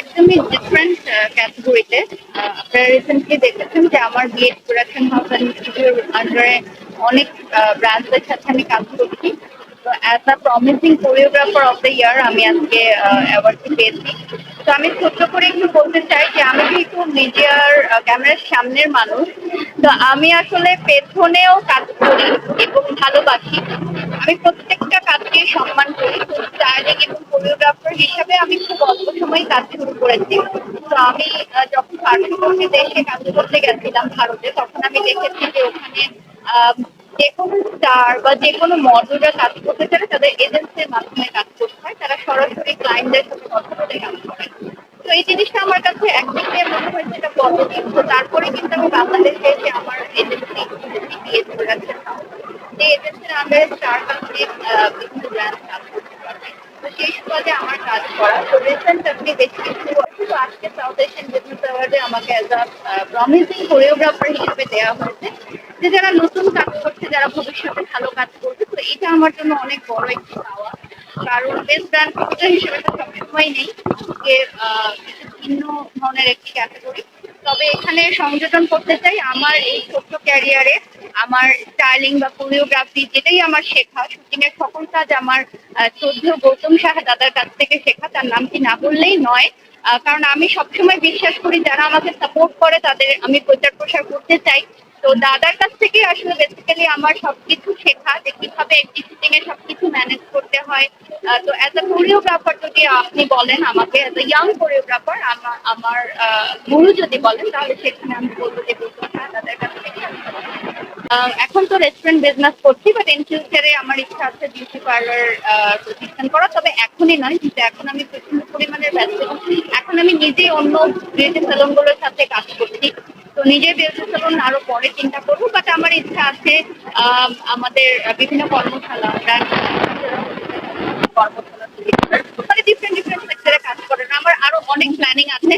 একদমই ডিফারেন্ট ক্যাটাগরিতে আপনারা রিসেন্টলি দেখেছেন যে আমার বিএড প্রোডাকশন হাউস আন্ডারে অনেক ব্র্যান্ডদের সাথে আমি কাজ করছি। তো as a promising choreographer of the year আমি আজকে অ্যাওয়ার্ডটি পেয়েছি। তো আমি ছোট্ট করে একটু বলতে চাই যে আমি যেহেতু মিডিয়ার ক্যামেরার সামনের মানুষ, তো আমি আসলে পেছনেও কাজ করি এবং ভালোবাসি। আমি প্রত্যেকটা সম্মান করি। স্টাইলিং এবং কোরিওগ্রাফার হিসাবে আমি খুব অল্প সময় কাজ শুরু করেছি। তো আমি যখন পার্শ্ববর্তী দেশে কাজ করতে গেছিলাম ভারতে, তখন আমি দেখেছি যে ওখানে যে কোনো স্টার বা যে কোনো মডেলরা কাজ করতে চাইলে তাদের এজেন্সির মাধ্যমে কাজ করতে হয়। তারা সরাসরি ক্লায়েন্টদের সাথে কথা বলে কাজ করে। তো এই জিনিসটা আমার কাছে একদিকে মনে হয়েছে এটা পজিটিভ তো তারপরে কিন্তু আমি বাংলাদেশে যে আমার এজেন্সি বিএস প্রোডাকশন হাউস যে এজেন্সির আন্ডারে স্টার কাম্পানি বিভিন্ন ব্র্যান্ড কাজ করতে পারবে তো আমার কাজ করা। তো রিসেন্ট আপনি বেশ কিছু তো আজকে সাউথ এশিয়ান বিজনেস অ্যাওয়ার্ডে আমাকে অ্যাজ আ প্রমিসিং কোরিওগ্রাফার হিসেবে দেওয়া হয়েছে। যে যারা নতুন কাজ করছে, যারা ভবিষ্যতে ভালো কাজ করবে, তো এটা আমার জন্য অনেক বড় একটি পাওয়া কারণ বেস্ট ব্র্যান্ড হিসেবে তো সবসময় নেই, যে কিছু ভিন্ন ধরনের একটি ক্যাটাগরি তবে এখানে সংযোজন করতে চাই আমার এই ছোট্ট ক্যারিয়ারে আমার স্টাইলিং বা কোরিওগ্রাফি যেটাই আমার শেখা শুটিং এর সকল কাজ আমার চোদ্দ গৌতম সাহা দাদার কাছ থেকে শেখা, তার নাম কি না বললেই নয়। কারণ আমি সবসময় বিশ্বাস করি যারা আমাকে সাপোর্ট করে তাদের আমি প্রচার প্রসার করতে চাই। তো দাদার কাছ থেকে আসলে বেসিক্যালি আমার সবকিছু শেখা যে কীভাবে একটি শুটিং এ সবকিছু ম্যানেজ করতে হয়। তো অ্যাজ আ কোরিওগ্রাফার যদি আপনি বলেন, আমাকে অ্যাজ আ ইয়াং কোরিওগ্রাফার আমার আমার গুরু যদি বলেন, তাহলে সেখানে আমি বলব যে সাহা দাদার কাছ এখন তো রেস্টুরেন্ট বিজনেস করছি বাট ইন ফিউচারে আমার ইচ্ছা আছে বিউটি পার্লার প্রতিষ্ঠান করা, তবে এখনই নয়, কিন্তু এখন আমি প্রচণ্ড পরিমাণের ব্যস্ত। এখন আমি নিজেই অন্য বিউটি সেলুনগুলোর সাথে কাজ করছি। তো নিজের বিউটি সেলুন আরও পরে চিন্তা করব বাট আমার ইচ্ছা আছে আমাদের বিভিন্ন কর্মশালা brand কর্মশালা তৈরি করার। মানে ডিফারেন্ট ডিফারেন্ট সেক্টরে কাজ করেন আমার আরও অনেক প্ল্যানিং আছে।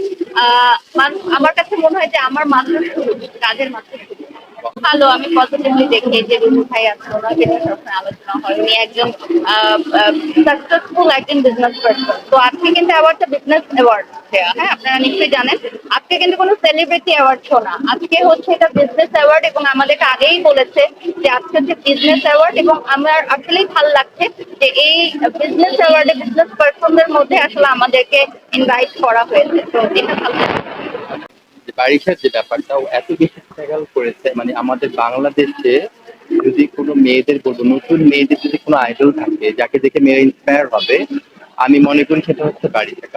আমার কাছে মনে হয় যে আমার মাত্র কাজের মাত্র ভালো, আমি পজিটিভলি দেখি যে রুবু ভাই আছেন ওনার ক্ষেত্রে সবসময় আলোচনা হয়। উনি একজন সাকসেসফুল একজন বিজনেস পার্সন তো আজকে কিন্তু অ্যাওয়ার্ডটা বিজনেস অ্যাওয়ার্ড হ্যাঁ আপনারা নিশ্চয়ই জানেন। আজকে কিন্তু কোনো সেলিব্রিটি অ্যাওয়ার্ড শো না। আজকে হচ্ছে এটা বিজনেস অ্যাওয়ার্ড এবং আমাদেরকে আগেই বলেছে যে আজকে হচ্ছে বিজনেস অ্যাওয়ার্ড এবং আমার আসলেই ভালো লাগছে যে এই বিজনেস অ্যাওয়ার্ডে বিজনেস মধ্যে আসলে আমাদেরকে ইনভাইট করা হয়েছে। তো এটা বারিশার যে ব্যাপারটা ও এত বেশি স্ট্রাগল করেছে মানে আমাদের বাংলাদেশে যদি কোনো মেয়েদের বলব, নতুন মেয়েদের যদি কোনো আইডল থাকে, যাকে দেখে মেয়েরা ইন্সপায়ার হবে, আমি মনে করি সেটা হচ্ছে বাড়ি বারিশা।